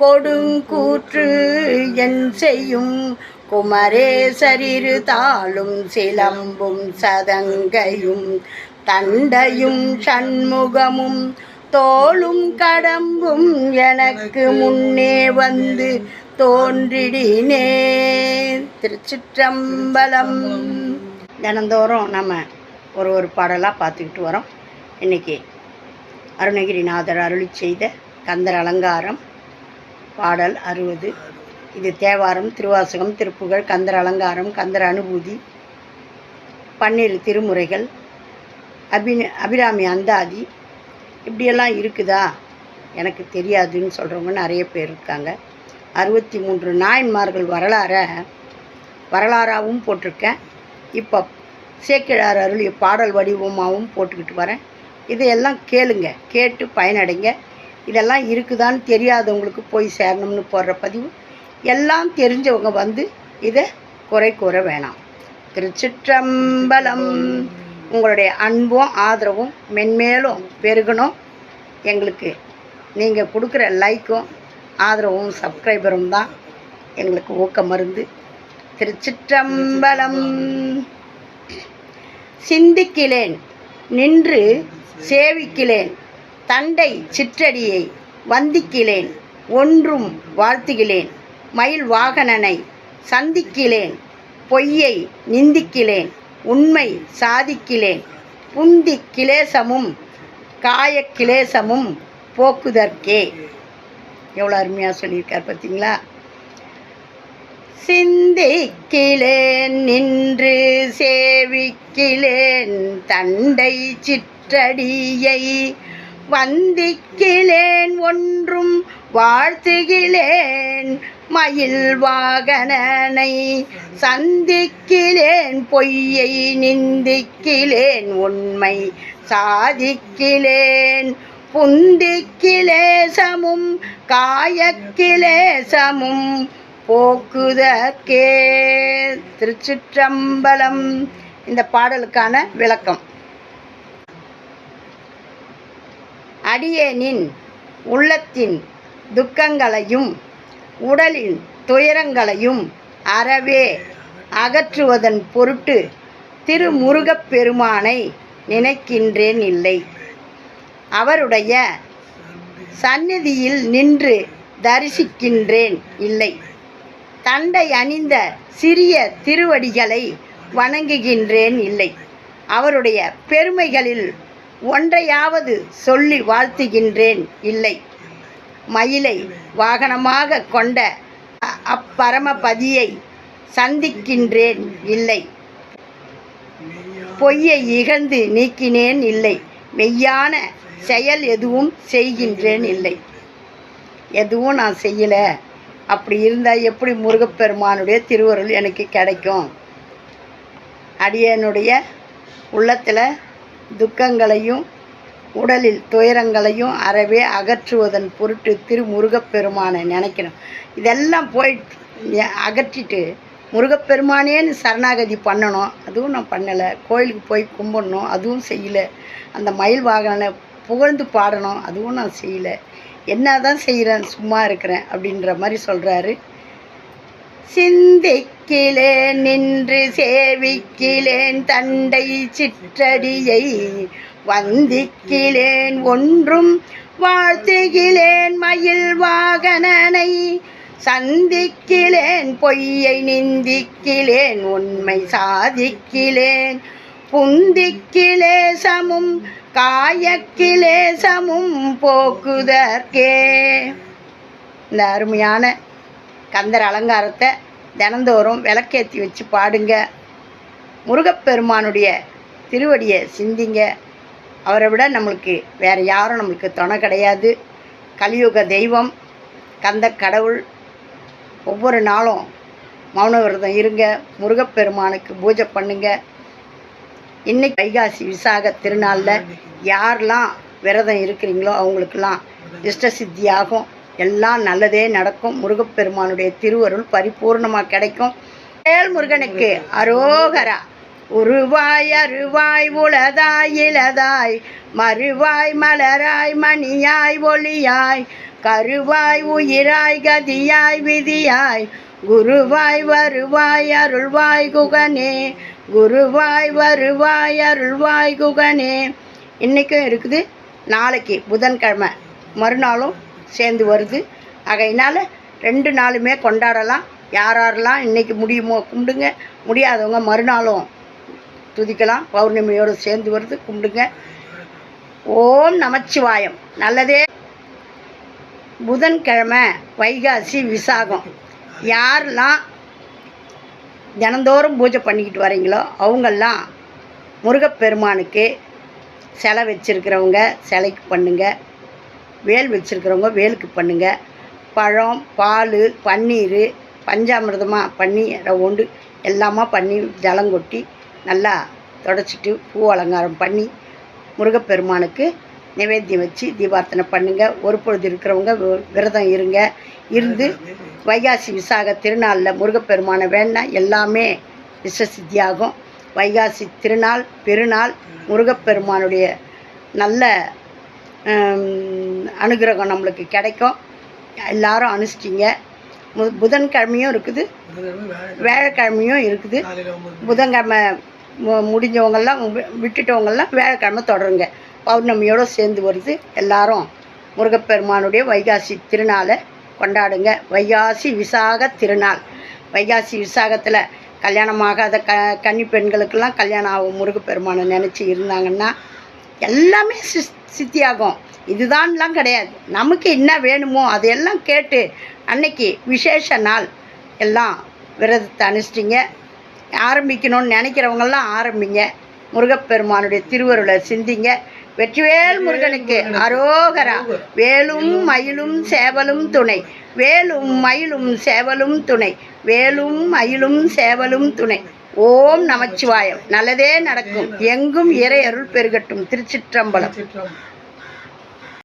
கொடுங்கூற்று என் செய்யும். குமரேசரிரு தாளும் சிலம்பும் சதங்கையும். தண்டையும் சண்முகமும் தோளும் கடம்பும் எனக்கு முன்னே வந்து தோன்றிடினே. திருச்சிற்றம்பலம். தினந்தோறும் நம்ம ஒரு ஒரு பாடலாக பார்த்துக்கிட்டு வரோம். இன்றைக்கி அருணகிரிநாதர் அருளி செய்த கந்தர் அலங்காரம். பாடல் அறுபது. இது தேவாரம் திருவாசகம் திருப்புகழ் கந்தர் அலங்காரம் கந்தர் அனுபூதி பன்னிரு திருமுறைகள் அபி அபிராமி அந்தாதி. இப்படியெல்லாம் இருக்குதா? எனக்கு தெரியாதுன்னு சொல்கிறவங்க நிறைய பேர் இருக்காங்க. அறுபத்தி மூன்று நாயன்மார்கள் வரலாறை வரலாறாகவும் போட்டிருக்கேன். இப்போ சேக்கிழார் அருளிய பாடல் வடிவமாகவும் போட்டுக்கிட்டு வரேன். இதையெல்லாம் கேளுங்க கேட்டு பயனடைங்க. இதெல்லாம் இருக்குதான்னு தெரியாதவங்களுக்கு போய் சேரணும்னு போடுற பதிவு. எல்லாம் தெரிஞ்சவங்க வந்து இதை குறை கூற வேணாம். திருச்சிற்றம்பலம். உங்களுடைய அன்பும் ஆதரவும் மென்மேலும் பெருகணும். எங்களுக்கு நீங்கள் கொடுக்குற லைக்கும் ஆதரவும் சப்ஸ்கிரைபரும் தான் எங்களுக்கு ஊக்க மருந்து. திருச்சிற்றம்பலம். சிந்திக்கிலேன் நின்று சேவிக்கிலேன். தண்டை சிற்றடியை வந்திக்கிலேன் ஒன்றும் வாழ்த்துகிலேன். மயில் வாகனனை சந்திக்கிலேன் பொய்யை நிந்திக்கிலேன் உண்மை சாதிக்கிலேன். புந்தி கிளேசமும் காய கிளேசமும் போக்குதற்கே. எவ்வளோ அருமையாக சொல்லியிருக்கார் பார்த்தீங்களா? சிந்திக்கிலேன் நின்று சேவிக்கிலேன் தண்டை சிற்றடியை வந்திக்கிலேன் ஒன்றும் வாழ்த்துகிலேன் மயில் வாகனனை சந்திக்கிலேன் பொய்யை நிந்திக்கிலேன் உண்மை சாதிக்கிலேன் புந்திக்கிலேசமும் காயக்கிலேசமும் போக்குதற்கே. திருச்சிற்றம்பலம். இந்த பாடலுக்கான விளக்கம். அடியேனின் உள்ளத்தின் துக்கங்களையும் உடலின் துயரங்களையும் அறவே அகற்றுவதன் பொருட்டு திருமுருகப் பெருமானை நினைக்கின்றேன் இல்லை. அவருடைய சந்நிதியில் நின்று தரிசிக்கின்றேன் இல்லை. தண்டை அணிந்த சிறிய திருவடிகளை வணங்குகின்றேன் இல்லை. அவருடைய பெருமைகளில் ஒன்றையாவது சொல்லி வாழ்த்துகின்றேன். இல்லை. மயிலை வாகனமாக கொண்ட அ- அப்பரமபதியை சந்திக்கின்றேன். இல்லை. பொய்யை இகழ்ந்து நீக்கினேன். இல்லை. மெய்யான செயல் எதுவும் செய்கின்றேன். இல்லை. எதுவும் நான் செய்யலை. அப்படி இருந்தால் எப்படி முருகப்பெருமானுடைய திருவருள் எனக்கு கிடைக்கும்? அடியனுடைய உள்ளத்தில் துக்கங்களையும் உடலில் துயரங்களையும் அறவே அகற்றுவதன் பொருட்டு திரு முருகப்பெருமானை நினைக்கணும். இதெல்லாம் போயிட்டு அகற்றிட்டு முருகப்பெருமானேன்னு சரணாகதி பண்ணணும். அதுவும் நான் பண்ணலை. கோயிலுக்கு போய் கும்பிடணும். அதுவும் செய்யலை. அந்த மயில் வாகனை புகழ்ந்து பாடணும். அதுவும் நான் செய்யலை. என்ன தான் செய்கிறேன் சும்மா இருக்கிறேன் அப்படின்ற மாதிரி சொல்கிறாரு சிந்திக்கிலேன் நின்று சேவிக்கிலேன் தண்டை சிற்றடியை வந்திக்கிலேன். ஒன்றும் வாழ்த்துகிலேன் மயில் வாகனனை சந்திக்கிலேன். பொய்யை நிந்திக்கிலேன் உண்மை சாதிக்கிலேன். புந்திக்கிலே சமும் காயக்கிலே சமும் போக்குதற்கே. இந்த அருமையான கந்தர் அலங்காரத்தை தினந்தோறும் விளக்கேற்றி வச்சு பாடுங்க. முருகப்பெருமானுடைய திருவடியை சிந்திங்க. அவரை விட நம்மளுக்கு வேறு யாரும் நம்மளுக்கு துணை கிடையாது. கலியுக தெய்வம் கந்த கடவுள். ஒவ்வொரு நாளும் மௌன விரதம் இருங்க. முருகப்பெருமானுக்கு பூஜை பண்ணுங்க. இன்னைக்கு வைகாசி விசாக திருநாளில் யாரெல்லாம் விரதம் இருக்கிறீங்களோ அவங்களுக்கெல்லாம் இஷ்ட சித்தியாகும். எல்லாம் நல்லதே நடக்கும். முருகப்பெருமானுடைய திருவருள் பரிபூர்ணமாக கிடைக்கும். வேல் முருகனுக்கு அரோகரா உருவாய் அருவாய் உளதாய் இளதாய் மறுவாய் மலராய் மணியாய் ஒளியாய் கருவாய் உயிராய் கதியாய் விதியாய் குருவாய் வருவாய் அருள்வாய் குகனே குருவாய் வருவாய் அருள்வாய் குகனே. இன்றைக்கும் இருக்குது. நாளைக்கு புதன்கிழமை. மறுநாளும் சேர்ந்து வருது. ஆகையினால் ரெண்டு நாளுமே கொண்டாடலாம். யார் யாரெல்லாம் இன்றைக்கி முடியுமோ கும்பிடுங்க. முடியாதவங்க மறுநாளும் துதிக்கலாம். பௌர்ணமியோடு சேர்ந்து வருது. கும்பிடுங்க. ஓம் நமச்சிவாயம். நல்லதே. புதன்கிழமை வைகாசி விசாகம். யாரெல்லாம் தினந்தோறும் பூஜை பண்ணிக்கிட்டு வரீங்களோ அவங்கெல்லாம் முருகப்பெருமானுக்கு சிலை வச்சுருக்கிறவங்க சிலைக்கு பண்ணுங்கள் வேல் வச்சுருக்கிறவங்க வேலுக்கு பண்ணுங்கள் பழம் பால் பன்னீர் பஞ்சாமிரதமாக பண்ணி ரவுண்டு எல்லாமா பண்ணி ஜலம் கொட்டி நல்லா தொடச்சிட்டு பூ அலங்காரம் பண்ணி முருகப்பெருமானுக்கு நிவேத்தியம் வச்சு தீபார்த்தனை பண்ணுங்கள் ஒரு பொழுது இருக்கிறவங்க வி- விரதம் இருங்க. இருந்து வைகாசி விசாக திருநாளில் முருகப்பெருமானை வேணா எல்லாமே விஸ்வசித்தியாகும் வைகாசி திருநாள் பெருநாள் முருகப்பெருமானுடைய நல்ல அனுகிரகம் நம்மளுக்கு கிடைக்கும். எல்லாரும் அனுஷ்டிங்க. மு புதன்கிழமையும் இருக்குது. வியாழக்கிழமையும் இருக்குது. புதன்கிழமை மு- முடிஞ்சவங்கெல்லாம் வி- விட்டுட்டவங்கெல்லாம் வியாழக்கிழமை தொடருங்க. பௌர்ணமியோடு சேர்ந்து வருது. எல்லாரும் முருகப்பெருமானுடைய வைகாசி திருநாளை கொண்டாடுங்க. வைகாசி விசாக திருநாள். வைகாசி விசாகத்தில் கல்யாணமாகாத க கன்னி பெண்களுக்கெல்லாம் கல்யாணம் ஆகும் முருகப்பெருமானை நினச்சி இருந்தாங்கன்னா எல்லாமே சி சித்தியாகும். இதுதான்லாம் கிடையாது. நமக்கு என்ன வேணுமோ அதையெல்லாம் கேட்டு அன்னைக்கு விசேஷ நாள். எல்லாம் விரதத்தை அனுஷ்டிங்க. ஆரம்பிக்கணும்னு நினைக்கிறவங்கெல்லாம் ஆரம்பிங்க. முருகப்பெருமானுடைய திருவருளை சிந்திங்க. வெற்றிவேல் முருகனுக்கு அரோகரா. வேலும் மயிலும் சேவலும் துணை. வேலும் மயிலும் சேவலும் துணை. வேலும் மயிலும் சேவலும் துணை. ஓம் நமச்சிவாயம். நல்லதே நடக்கும். எங்கும் இறை அருள் பெருகட்டும். திருச்சிற்றம்பலம். சிற்றம்